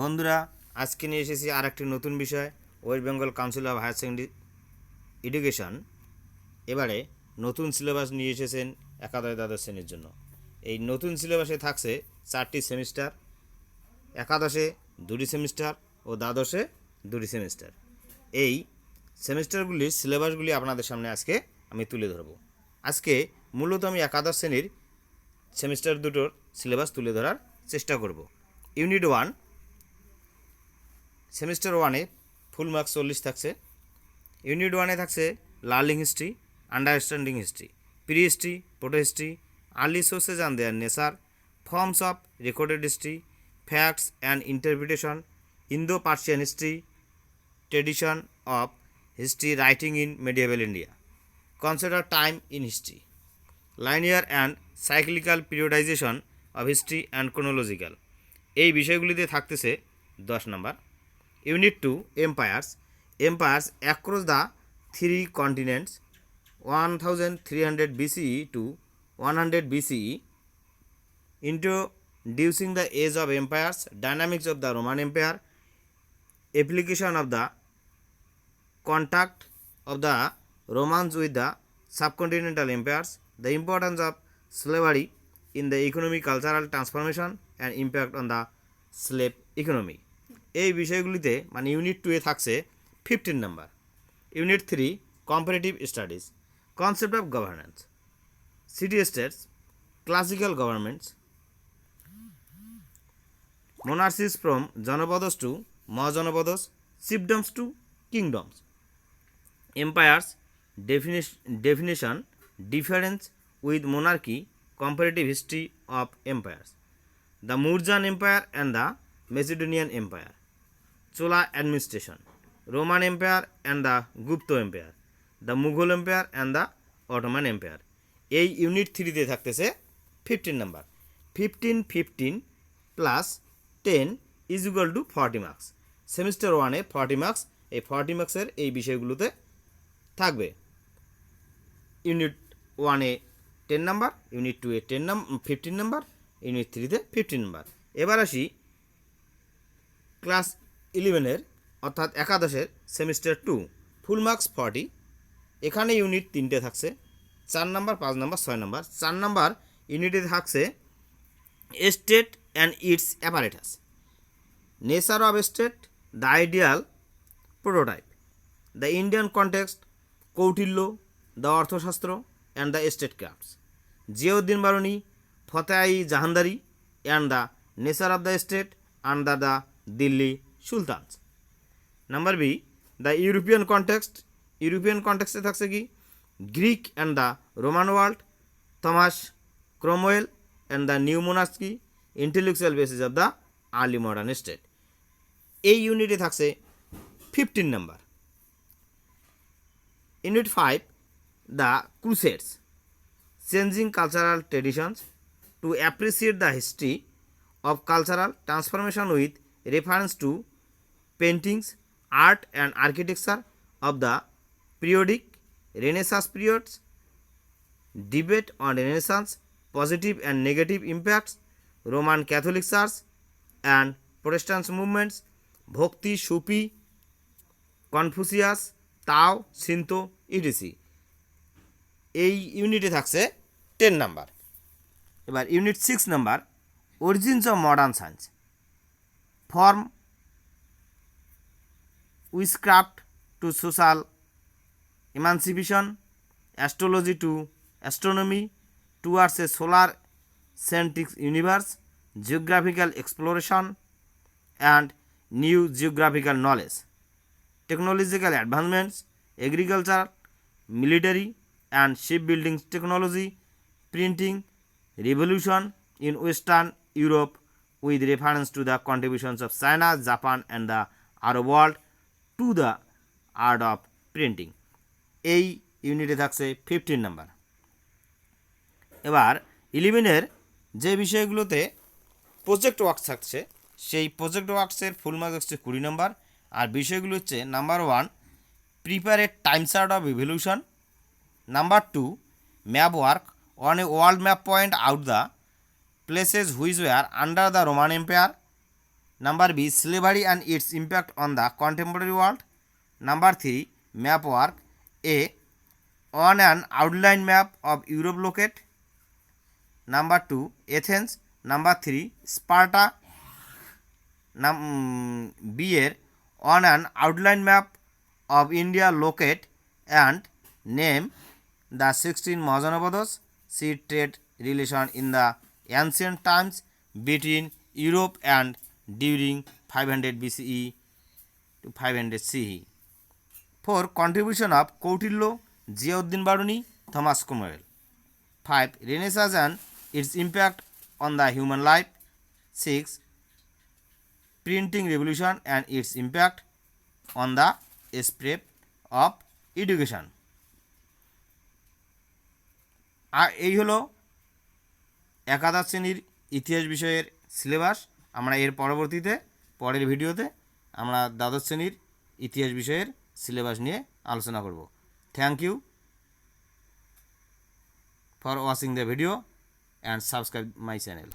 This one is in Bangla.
বন্ধুরা আজকে নিয়ে এসেছি আর একটি নতুন বিষয় West Bengal council of higher secondary education এবারে নতুন সিলেবাস নিয়ে এসেছেন একাদশ দ্বাদশ শ্রেণীর জন্য এই নতুন সিলেবাসে থাকছে চারটি সেমিস্টার একাদশে দুটি সেমিস্টার ও দ্বাদশে দুটি সেমিস্টার এই সেমিস্টারগুলির সিলেবাসগুলি আপনাদের সামনে আজকে আমি তুলে ধরব আজকে মূলত আমি একাদশ শ্রেণীর সেমিস্টার দুটোর সিলেবাস তুলে ধরার চেষ্টা করব ইউনিট ওয়ান সেমিস্টার ওয়ানে ফুল মার্কস চল্লিশ থাকছে ইউনিট ওয়ানে থাকছে learning history understanding history pre history proto history early sources and their nature forms of recorded history facts and interpretation Indo Persian history tradition of history writing in medieval India consider time in history linear and cyclical periodization of history and chronological এই বিষয়গুলিতে থাকতেছে দশ নম্বর Unit 2, Empires across the 3 continents 1300 BCE to 100 BCE, introducing the age of empires, dynamics of the Roman Empire, application of the contact of the Romans with the subcontinental empires, the importance of slavery in the economic cultural transformation and impact on the slave economy. এই বিষয়গুলিতে মানে ইউনিট টু এ থাকছে fifteen number unit three comparative studies concept of governance city states classical governments monarchies from janapadas to mahajanapadas chiefdoms to kingdoms empires definition difference with monarchy comparative history of empires the Mauryan empire and the Macedonian empire Chola administration Roman empire and the Gupta empire the Mughal empire and the Ottoman empire এই ইউনিট থ্রিতে থাকতেছে fifteen number fifteen fifteen plus ten is equal to forty marks semester ওয়ানে ফর্টি মার্কস এই ফর্টি মার্কসের এই বিষয়গুলোতে থাকবে ইউনিট ওয়ানে টেন নাম্বার ইউনিট টু এ টেন নাম ফিফটিন নাম্বার ইউনিট থ্রিতে ফিফটিন নাম্বার এবার আসি ক্লাস ইলেভেনের অর্থাৎ একাদশের semester two full marks forty এখানে ইউনিট তিনটে থাকছে চার নাম্বার পাঁচ নাম্বার ছয় নাম্বার চার নাম্বার ইউনিটে থাকছে state and its apparatus nature of state the ideal prototype the Indian context Kautilya the Arthashastra and the state crafts Ziauddin Fatawa i Jahandari and the nature of the state under the Delhi sultans number B the European context European কনটেক্সটে থাকছে কি Greek and the Roman world Thomas Cromwell and the new মোনাস্কি intellectual basis of the early modern state এই ইউনিটে থাকছে fifteen number unit five the crusades changing cultural traditions to appreciate the history of cultural transformation with reference to paintings art and architecture of the periodic renaissance periods debate on renaissance positive and negative impacts Roman Catholic church and protestants movements Bhakti Sufi Confucius Tao Shinto etc এই ইউনিটে থাকছে টেন নাম্বার এবার unit six number origins of modern science from witchcraft to social emancipation, astrology to astronomy towards a solar-centric universe, geographical exploration and new geographical knowledge, technological advancements, agriculture, military and shipbuilding technology, printing revolution in Western Europe with reference to the contributions of China, Japan and the Arab world to the art of printing এই ইউনিটে থাকছে ফিফটিন নাম্বার এবার ইলেভেনের যে বিষয়গুলোতে প্রজেক্ট ওয়ার্কস থাকছে সেই প্রজেক্ট ওয়ার্কসের ফুল মার্ক হচ্ছে কুড়ি নম্বর আর বিষয়গুলো হচ্ছে number one prepare a time chart of evolution number two map work on a world map point out the places which were under the Roman empire Number B. Slavery and its impact on the contemporary world. Number 3. Map work. A. On an outline map of Europe locate. Number 2. Athens. Number 3. Sparta. B. On an outline map of India locate and name the 16 Mahajanapados. See trade relation in the ancient times between Europe and during 500 BCE to 500 CE. For contribution of Kautilya, Ziauddin Baruni, Thomas Cromwell. 5. Renaissance and its impact on the human life. 6. Printing revolution and its impact on the spread of education. আর এই হলো একাদশ শ্রেণীর ইতিহাস বিষয়ের সিলেবাস আমরা এর পরবর্তীতে পরের ভিডিওতে আমরা দ্বাদশ শ্রেণীর ইতিহাস বিষয়ের সিলেবাস নিয়ে আলোচনা করব thank you for watching the video and subscribe my channel